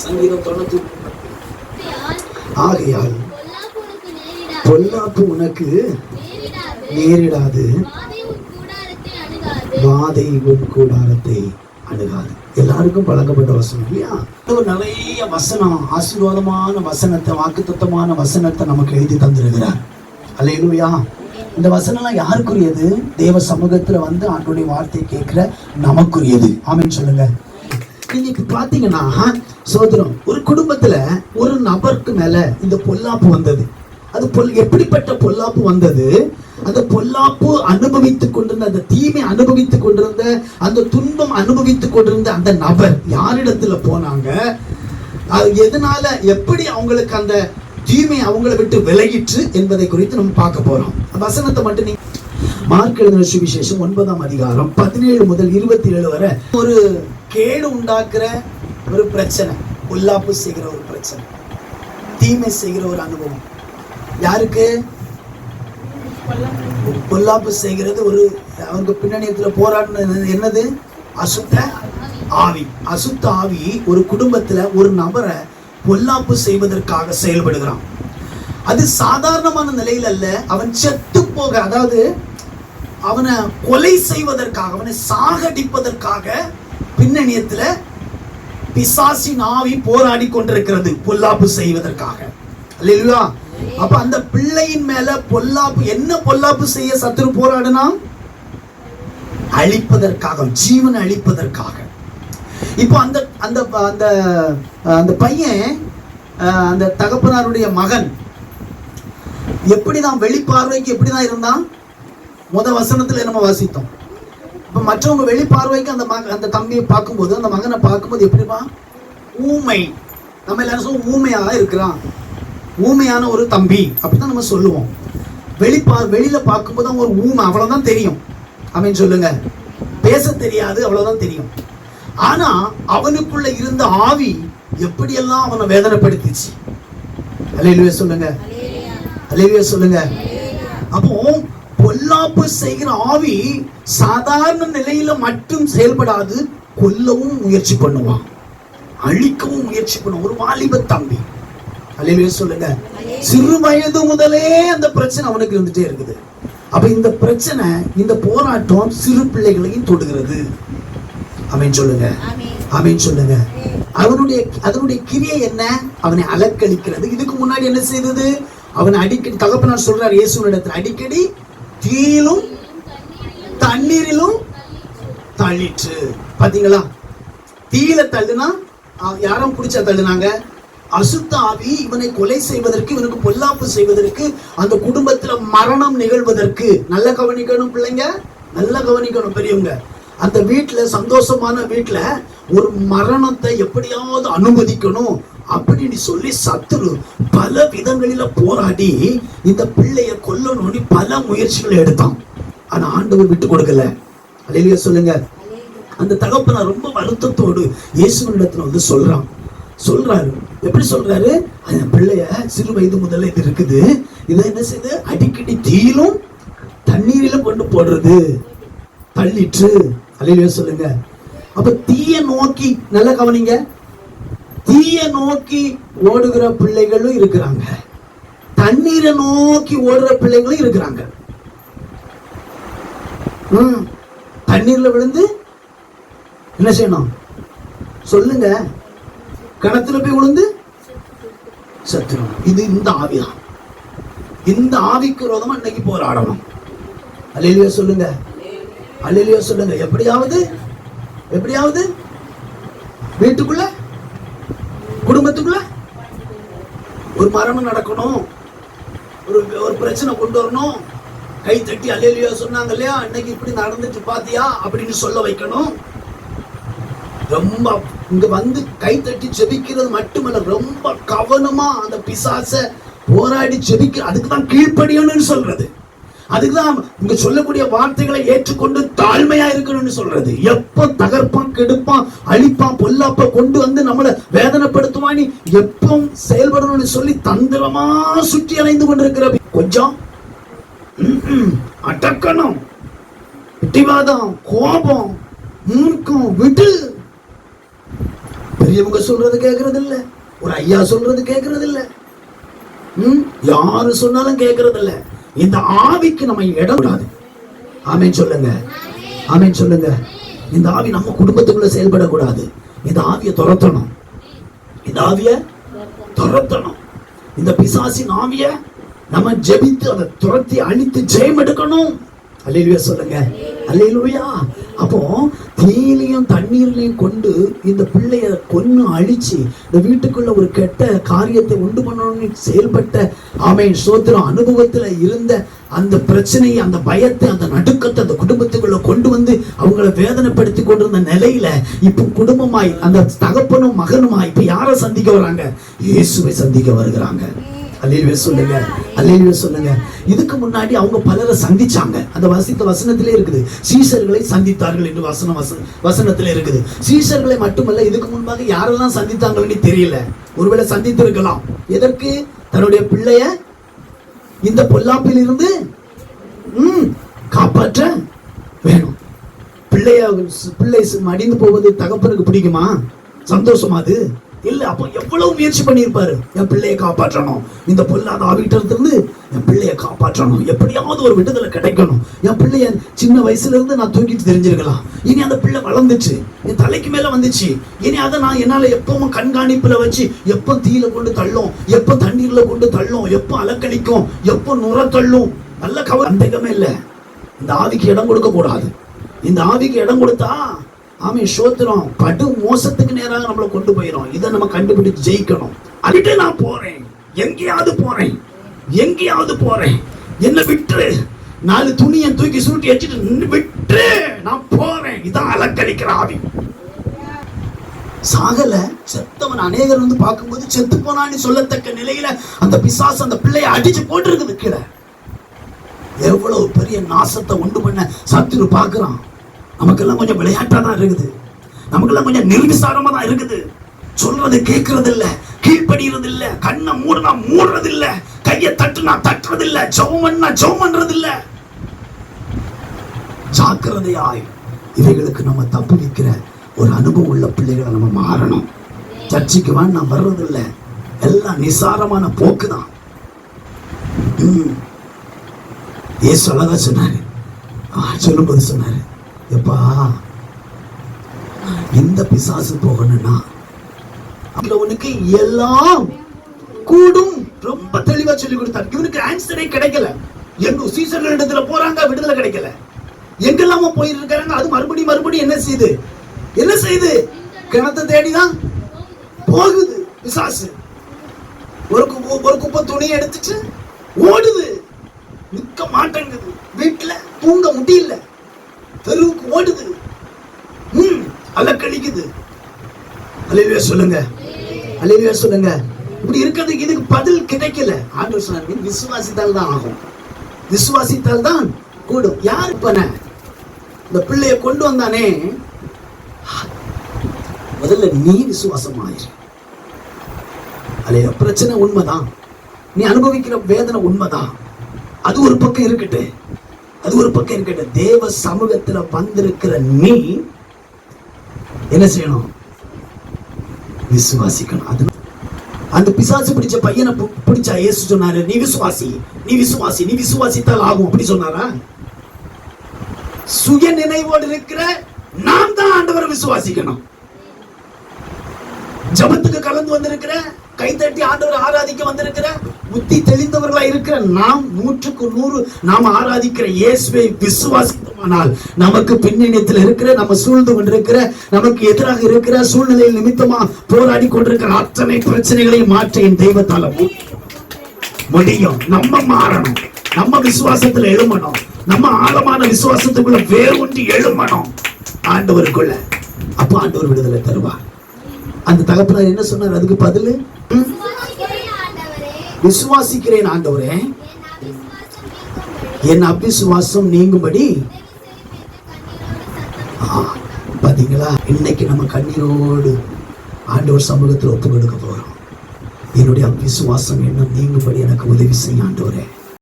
சங்கீதம் தொண்ணூத்தி ஆகையால் பொல்லாப்பு உனக்கு நேரிடாது. வாதை உன் கூடாரத்தை அணுகாது. எல்லாருக்கும் பழக்கப்பட்ட வசனம் இல்லையா? ஒரு நிறைய வசனம் ஆசீர்வாதமான வசனத்தை வாக்குத்தத்தமான வசனத்தை நமக்கு எழுதி தந்திருக்கிறார். அல்லையா இந்த வசனம்லாம் யாருக்குரியது? தேவ சமூகத்துல வந்து ஆண்டுடைய வார்த்தை கேட்கிற நமக்குரியது. ஆமின்னு சொல்லுங்க. இன்னைக்கு பார்த்தீங்கன்னா சோதரம் ஒரு குடும்பத்தில் ஒரு நபருக்கு மேலே இந்த பொல்லாப்பு வந்தது. அது பொல் எப்படிப்பட்ட பொல்லாப்பு வந்தது? அந்த பொல்லாப்பு அனுபவித்துக் கொண்டிருந்த அந்த தீமை அனுபவித்துக் கொண்டிருந்த அந்த துன்பம் அனுபவித்துக் கொண்டிருந்த அந்த நபர் யாரிடத்துல போனாங்க? அது எதனால எப்படி அவங்களுக்கு அந்த தீமை அவங்களை விட்டு விலகிற்று என்பதை குறித்து நம்ம பார்க்க போறோம். வசனத்தை மட்டும் நீங்க மார்க் எழுதின சுவிசேஷம் ஒன்பதாம் அதிகாரம் பதினேழு முதல் இருபத்தி ஏழு வரை ஒரு கேடு உண்டாக்குற ஒரு பிரச்சனை உல்லாப்பு செய்கிற ஒரு பிரச்சனை தீமை செய்கிற ஒரு அனுபவம். யாருக்கு? பொல்லாப்பு செய்கிறது ஒரு அவங்க பின்னணியத்துல போராடினது என்னது? அசுத்த ஆவி. அசுத்த ஆவி ஒரு குடும்பத்துல ஒரு நபரை பொல்லாப்பு செய்வதற்காக செயல்படுகிறான். அது சாதாரணமான நிலையில் அல்ல அவன் செத்து போக அதாவது அவனை கொலை செய்வதற்காக அவனை சாகடிப்பதற்காக பின்னணியத்துல பிசாசின் ஆவி போராடி கொண்டிருக்கிறது பொல்லாப்பு செய்வதற்காக. இல்லைங்களா அப்ப அந்த பிள்ளையின் மேல பொல்லாப்பு என்ன பொல்லாப்பு செய்ய சத்துரு போராடுனா அழிப்பதற்காக ஜீவன் அழிப்பதற்காக. இப்போ அந்த அந்த அந்த அந்த பையன் அந்த தகப்பனாருடைய மகன் எப்படிதான் வெளிப்பார்வைக்கு எப்படிதான் இருந்தான்? முத வசனத்துல நம்ம வாசித்தோம். இப்ப மற்றவங்க வெளிப்பார்வைக்கு அந்த மக அந்த தம்பியை பார்க்கும்போது அந்த மகனை பார்க்கும்போது எப்படிப்பா? ஊமை. நம்ம எல்லாரும் சொல்லுவோம் ஊமையா இருக்கிறான். ஊமையான ஒரு தம்பி. அப்படிதான் நம்ம சொல்லுவோம். வெளிப்பார் வெளியில பார்க்கும்போது அவன் ஒரு ஊமை. அவ்வளவுதான் தெரியும். அப்படின்னு சொல்லுங்க. பேச தெரியாது அவ்வளவுதான் தெரியும். ஆனா அவனுக்குள்ள இருந்த ஆவி எப்படியெல்லாம் அவனை வேதனைப்படுத்திச்சு? அலையிலுவே சொல்லுங்க. அலையிலுவே சொல்லுங்க. அப்போ பொல்லாப்பு செய்கிற ஆவி சாதாரண நிலையில மட்டும் செயல்படாது கொல்லவும் முயற்சி பண்ணுவான் அழிக்கவும் முயற்சி பண்ணுவான் ஒரு வாலிப தம்பி. சொல்லுங்க. சிறு வயது முதலே அந்த பிரச்சனை அவனுக்கு இருந்துட்டே இருக்குது. அப்ப இந்த பிரச்சனை இந்த போராட்டம் சிறு பிள்ளைகளையும் தொடுகிறது. அவன் சொல்லுங்க. அவன் சொல்லுங்க. அவனுடைய அதனுடைய கிரியை என்ன? அவனை அலக்களிக்கிறது இதுக்கு முன்னாடி என்ன செய்தது? அவன் அடிக்கடி தகப்பனார் சொல்றார் இயேசுவினிடத்தில் அடிக்கடி தீயிலும் தண்ணீரிலும் தள்ளிற்று. பாத்தீங்களா? தீயில தள்ளுனா யாரும் பிடிச்சா தள்ளுனாங்க. அசுத்த ஆவி இவனை கொலை செய்வதற்கு இவனுக்கு பொல்லாப்பு செய்வதற்கு அந்த குடும்பத்துல மரணம் நிகழ்வதற்கு. நல்ல கவனிக்கணும் பிள்ளைங்க. நல்ல கவனிக்கணும் பெரியவங்க. அந்த வீட்டுல சந்தோஷமான வீட்டுல ஒரு மரணத்தை எப்படியாவது அனுமதிக்கணும். அப்படின்னு சொல்லி சத்துரு பல விதங்களில போராடி இந்த பிள்ளைய கொல்லணும்னு பல முயற்சிகளை எடுத்தான். ஆனா ஆண்டவர் விட்டு கொடுக்கல. அலையிலேயே சொல்லுங்க. அந்த தகப்பன ரொம்ப வருத்தத்தோடு இயேசுவினிடத்துல வந்து சொல்றான். சொல்றாரு. எப்படி சொல்றாரு? அந்த பிள்ளைய சிறு வயது முதல்ல இது இருக்குது. இதை என்ன செய்யுது அடிக்கடி தீயிலும் தண்ணீரிலும் கொண்டு போடுறது. தள்ளிற்று. அலையிலேயே சொல்லுங்க. அப்ப தீய நோக்கி நல்லா கவனிங்க. தீய நோக்கி ஓடுகிற பிள்ளைகளும் இருக்கிறாங்க. தண்ணீரை நோக்கி ஓடுற பிள்ளைகளும் இருக்கிறாங்க. தண்ணீர்ல விழுந்து என்ன செய்யணும்? சொல்லுங்க. கிணத்துல போய் விழுந்து செத்துரும் இது இந்த ஆவிதான். இந்த ஆவிக்கு ரோதமா இன்னைக்கு போராடணும். அல்லையா சொல்லுங்க. அல்லையா சொல்லுங்க. எப்படியாவது எப்படியாவது வீட்டுக்குள்ள குடும்பத்துக்குள்ள ஒரு மரணம் நடக்கணும். ஒரு ஒரு பிரச்சனை கொண்டு வரணும். கை தட்டி அலையிலையோ சொன்னாங்க இல்லையா? இன்னைக்கு இப்படி நடந்துட்டு பாத்தியா? அப்படின்னு சொல்ல வைக்கணும். ரொம்ப இங்க வந்து கை தட்டி செபிக்கிறது மட்டுமல்ல ரொம்ப கவனமா அந்த பிசாச போராடி செபிக்க அதுக்கு தான் கீழ்ப்படியணும்னு சொல்றது. அதுக்குதான் இங்க சொல்லக்கூடிய வார்த்தைகளை ஏற்றுக்கொண்டு தாழ்மையா இருக்கணும்னு சொல்றது. எப்ப தகர்ப்பான் கெடுப்பான் அழிப்பான் பொல்லாப்ப கொண்டு வந்து நம்மளை வேதனைப்படுத்துவானி எப்பவும் செயல்படணும்னு சொல்லி தந்திரமா சுற்றி அலைந்து கொண்டிருக்கிற கொஞ்சம். அடக்கணும் பிடிவாதம் கோபம் மூர்க்கம் விடு. பெரியவங்க சொல்றது கேட்கறது இல்ல ஒரு ஐயா சொல்றது கேட்கறது இல்ல யாரு சொன்னாலும் கேட்கறது இல்லை இந்த ஆவிக்கு நம்ம இடம் கூடாது ஆமென் சொல்லுங்க. ஆமேன் சொல்லுங்க. இந்த ஆவி நம்ம குடும்பத்துக்குள்ள செயல்படக்கூடாது. இந்த ஆவியை துரத்தணும். இந்த ஆவிய துரத்தணும். இந்த பிசாசின் ஆவிய நம்ம ஜெபித்து அதை துரத்தி அழித்து ஜெயம் எடுக்கணும். அல்லேலூயா சொல்லுங்க. அல்லேலூயா. அப்போ தீயிலையும் தண்ணீர்லையும் கொண்டு இந்த பிள்ளைய கொன்று அழிச்சு இந்த வீட்டுக்குள்ள ஒரு கெட்ட காரியத்தை உண்டு பண்ணணும்னு செயல்பட்ட ஆமை சோத்திரம் அனுபவத்துல இருந்த அந்த பிரச்சனையை அந்த பயத்தை அந்த நடுக்கத்தை அந்த குடும்பத்துக்குள்ள கொண்டு வந்து அவங்கள வேதனைப்படுத்தி கொண்டிருந்த நிலையில இப்போ குடும்பமாய் அந்த தகப்பனும் மகனுமாய் இப்ப யாரை சந்திக்க வராங்க? இயேசுவை சந்திக்க வருகிறாங்க. அல்லேலுவே சொல்லுங்க. அல்லேலுவே சொல்லுங்க. இதுக்கு முன்னாடி அவங்க பலரை சந்திச்சாங்க. அந்த வசித்த வசனத்திலே இருக்குது. சீசர்களை சந்தித்தார்கள் என்று வசனம் வசன வசனத்தில் இருக்குது. சீசர்களை மட்டுமல்ல இதுக்கு முன்பாக யாரெல்லாம் சந்தித்தாங்கன்னு தெரியல. ஒருவேளை சந்தித்திருக்கலாம். எதற்கு? தன்னுடைய பிள்ளைய இந்த பொல்லாப்பில் இருந்து ம், காப்பாற்ற வேணும். பிள்ளைய பிள்ளை மடிந்து போவது தகப்பனுக்கு பிடிக்குமா? சந்தோஷமா அது? இல்ல அப்போ எவ்வளவு முயற்சி பண்ணியிருப்பாரு? என் பிள்ளையை காப்பாற்றணும். இந்த பொல்லாத ஆவிட்ட இருந்து என் பிள்ளையை காப்பாற்றணும். எப்படியாவது ஒரு விடுதலை கிடைக்கணும். என் பிள்ளைய சின்ன வயசுல இருந்து நான் தூக்கிட்டு தெரிஞ்சிருக்கலாம். இனி அந்த பிள்ளை வளர்ந்துச்சு. என் தலைக்கு மேல வந்துச்சு. இனி அதை நான் என்னால எப்பவும் கண்காணிப்புல வச்சு எப்போ தீயில கொண்டு தள்ளும் எப்போ தண்ணீர்ல கொண்டு தள்ளும் எப்போ அலக்கழிக்கும் எப்போ நுர தள்ளும். நல்ல கவர் சந்தேகமே இல்லை. இந்த ஆவிக்கு இடம் கொடுக்க கூடாது இந்த ஆவிக்கு இடம் கொடுத்தா ஆமே சோத்திரம். படு மோசத்துக்கு நேராக நம்மளை கொண்டு போயிடும் இதை நம்ம கண்டுபிடிச்சு ஜெயிக்கணும். அதுட்டு நான் போறேன். எங்கேயாவது போறேன். எங்கேயாவது போறேன். என்ன விட்டுரு. நாலு துணியை தூக்கி சூட்டி வச்சுட்டு நின்று விட்டுரு. நான் போறேன். இதான் அலக்கழிக்கிற ஆவி. சாகல செத்தவன் அநேகர் வந்து பார்க்கும்போது செத்து போனான்னு சொல்லத்தக்க நிலையில அந்த பிசாசு அந்த பிள்ளைய அடிச்சு போட்டிருக்குது கீழே. எவ்வளவு பெரிய நாசத்தை உண்டு பண்ண சத்துரு பார்க்கறான். நமக்கெல்லாம் கொஞ்சம் விளையாட்டாக தான் இருக்குது. நமக்கெல்லாம் கொஞ்சம் நிர்விசாரமாக தான் இருக்குது. சொல்றது கேட்கறது இல்ல கீழ்படுகிறது இல்ல கண்ணை மூடனா மூடுறது இல்ல கையை தட்டுனா தட்டுறது இல்ல ஜவுமன்னா ஜவுமன்றது பண்றது இல்ல ஜாக்கிரதையாய் இவைகளுக்கு நம்ம தப்பு வைக்கிற ஒரு அனுபவம் உள்ள பிள்ளைகளை நம்ம மாறணும். சர்ச்சைக்கு வேணா நான் வர்றது இல்ல எல்லாம் நிசாரமான போக்கு தான். ஏ சொல்லதான் சொன்னாரு. சொல்லும்போது சொன்னாரு. எப்பா? இந்த பிசாசு போகணும்னா? உனக்கு எல்லாம் கூடும். ரொம்ப தெளிவா சொல்லி கொடுத்தார். இவனுக்கு ஆன்சரே கிடைக்கல. எங்க சீசர்கள் இடத்துல போறாங்க விடுதலை கிடைக்கல. எங்கெல்லாமோ போயிருக்காங்க அது மறுபடியும் மறுபடியும் என்ன செய்யுது? என்ன செய்யுது? கிணத்தை தேடிதான் போகுது பிசாசு. ஒரு கு- ஒரு குப்பை துணியை எடுத்துச்சு ஓடுது. நிற்க மாட்டேங்குது. வீட்டுல தூங்க முடியல. தெருவுக்கு ஓடுது. ம் அலக்கழிக்குது. அலையிலே சொல்லுங்க. அலையிலே சொல்லுங்க. இப்படி இருக்கிறதுக்கு இதுக்கு பதில் கிடைக்கல. ஆண்டவர் சொன்னார் விசுவாசித்தால் தான் ஆகும். விசுவாசித்தால் தான் கூடும். யார் பண்ண இந்த பிள்ளைய கொண்டு வந்தானே. முதல்ல நீ விசுவாசமாயிரு. அலைய பிரச்சனை உண்மைதான். நீ அனுபவிக்கிற வேதனை உண்மைதான். அது ஒரு பக்கம் இருக்கட்டு அது ஒரு பக்கம் இருக்கட்டு தேவ சமூகத்துல வந்திருக்கிற நீ என்ன செய்யணும்? விசுவாசிக்கணும். அது அந்த பிசாசு பிடிச்ச பையனை பிடிச்சா இயேசு சொன்னாரு நீ விசுவாசி நீ விசுவாசி நீ விசுவாசித்தால் ஆகும். அப்படி சொன்னாரா? சுய நினைவோடு இருக்கிற நாம் தான் ஆண்டவரை விசுவாசிக்கணும். ஜபத்துக்கு கலந்து வந்திருக்கிற கைத்தட்டி ஆண்டவரை ஆராதிக்க வந்திருக்கிற புத்தி தெளிந்தவர்களா இருக்கிற நாம் நூற்றுக்கு நூறு நாம் ஆராதிக்கிற இயேசுவை விசுவாசித்தோமானால் நமக்கு பின்னணியத்தில் இருக்கிற நம்ம சூழ்ந்து கொண்டிருக்கிற நமக்கு எதிராக இருக்கிற சூழ்நிலையில் நிமித்தமா போராடி கொண்டிருக்கிற அத்தனை பிரச்சனைகளையும் மாற்ற என் தெய்வத்தால முடியும். நம்ம மாறணும். நம்ம விசுவாசத்துல எழுமணும் நம்ம ஆழமான விசுவாசத்துக்குள்ள வேர் ஒன்று எழுமணும் ஆண்டவருக்குள்ள. அப்ப ஆண்டவர் விடுதலை தருவார். அந்த தகப்பனார் என்ன சொன்னார்? அதுக்கு பதில்? விசுவாசிக்கிறேன் ஆண்டவரே. என் அபிசுவாசம் நீங்கும்படி. பார்த்தீங்களா பாத்தீங்களா? இன்னைக்கு நம்ம கண்ணீரோடு ஆண்டவர் சமூகத்தில் ஒப்பு கொடுக்க போறோம். என்னுடைய அபிசுவாசம் என்ன நீங்கும்படி எனக்கு உதவி செய்ய ஆண்டவரே.